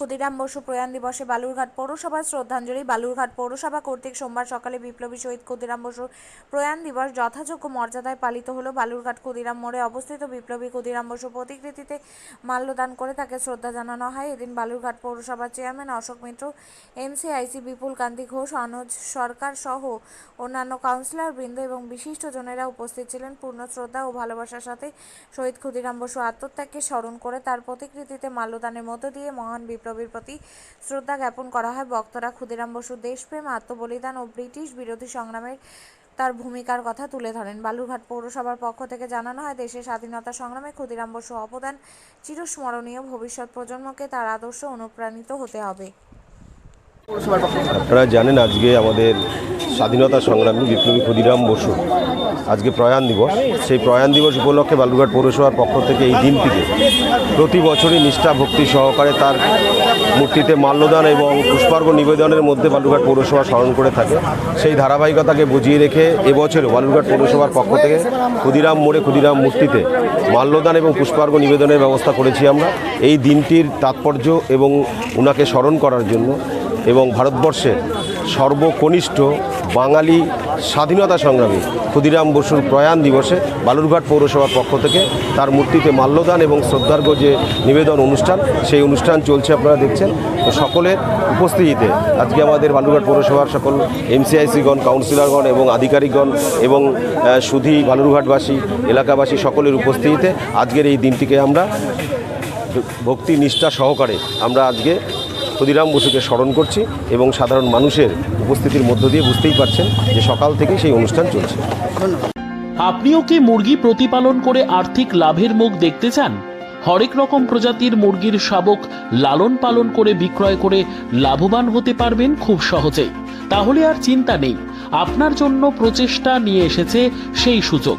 ক্ষুদিরাম বসু প্রয়াণ দিবসে বালুরঘাট পৌরসভার শ্রদ্ধাঞ্জলি। বালুরঘাট পৌরসভা কর্তৃক সোমবার সকালে বিপ্লবী শহীদ ক্ষুদিরাম বসুর প্রয়াণ দিবস যথাযোগ্য মর্যাদায় পালিত হলো। বালুরঘাট ক্ষুদিরাম মোড়ে অবস্থিত বিপ্লবী ক্ষুদিরাম বসু প্রতিকৃতিতে মাল্যদান করে তাকে শ্রদ্ধা জানানো হয়। এদিন বালুরঘাট পৌরসভার চেয়ারম্যান অশোক মিত্র, এমসিআইসি বিপুল কান্তি ঘোষ অনুজ সরকার সহ অন্যান্য কাউন্সিলর বৃন্দ এবং বিশিষ্টজনেরা উপস্থিত ছিলেন। পূর্ণ শ্রদ্ধা ও ভালোবাসার সাথে শহীদ ক্ষুদিরাম বসু আত্মত্যাগকে স্মরণ করে তার প্রতিকৃতিতে মাল্যদানের মধ্য দিয়ে মহান বিপ্লবীর প্রতি শ্রদ্ধা জ্ঞাপন করা হয়। বক্তরা ক্ষুদিরাম বসু দেশপ্রেম, আত্মবলিদান ও ব্রিটিশ বিরোধী সংগ্রামের তার ভূমিকার কথা তুলে ধরেন। বালুরঘাট পৌরসভার পক্ষ থেকে জানানো হয়, দেশের স্বাধীনতা সংগ্রামে ক্ষুদিরাম বসু অবদান চিরস্মরণীয়। ভবিষ্যৎ প্রজন্মকে তার আদর্শ অনুপ্রাণিত হতে হবে। আপনারা জানেন আজকে আমাদের স্বাধীনতা সংগ্রামী বিপ্লবী ক্ষুদিরাম বসু আজকে প্রয়াণ দিবস। সেই প্রয়াণ দিবস উপলক্ষে বালুরঘাট পৌরসভার পক্ষ থেকে এই দিনটিতে প্রতি বছরই নিষ্ঠা, ভক্তি সহকারে তার মূর্তিতে মাল্যদান এবং পুষ্পার্ঘ নিবেদনের মধ্যে বালুরঘাট পৌরসভা স্মরণ করে থাকে। সেই ধারাবাহিকতাকে বুঝিয়ে রেখে এবছর বালুরঘাট পৌরসভার পক্ষ থেকে ক্ষুদিরাম মোড়ে ক্ষুদিরাম মূর্তিতে মাল্যদান এবং পুষ্পার্ঘ নিবেদনের ব্যবস্থা করেছি আমরা। এই দিনটির তাৎপর্য এবং উনাকে স্মরণ করার জন্য এবং ভারতবর্ষের সর্বকনিষ্ঠ বাঙালি স্বাধীনতা সংগ্রামী ক্ষুদিরাম বসুর প্রয়াণ দিবসে বালুরঘাট পৌরসভার পক্ষ থেকে তার মূর্তিতে মাল্যদান এবং শ্রদ্ধার্ঘ যে নিবেদন অনুষ্ঠান, সেই অনুষ্ঠান চলছে আপনারা দেখছেন। তো সকলের উপস্থিতিতে আজকে আমাদের বালুরঘাট পৌরসভার সকল এমসিআইসিগণ, কাউন্সিলরগণ এবং আধিকারিকগণ এবং সুধী বালুরঘাটবাসী, এলাকাবাসী সকলের উপস্থিতিতে আজকের এই দিনটিকে আমরা ভক্তি নিষ্ঠা সহকারে আমরা আজকে ক্ষুদিরাম বসুকে স্মরণ করছি এবং সাধারণ মানুষের উপস্থিতির মধ্য দিয়ে বুঝতেই পারছেন যে সকাল থেকে সেই অনুষ্ঠান চলছে। আপনিও কি মুরগি প্রতিপালন করে আর্থিক লাভের মুখ দেখতে চান? হরেক রকম প্রজাতির মুরগির শাবক লালন পালন করে বিক্রয় করে লাভবান হতে পারবেন খুব সহজেই তাহলে আর চিন্তা নেই। আপনার জন্য প্রচেষ্টা নিয়ে এসেছে সেই সুযোগ।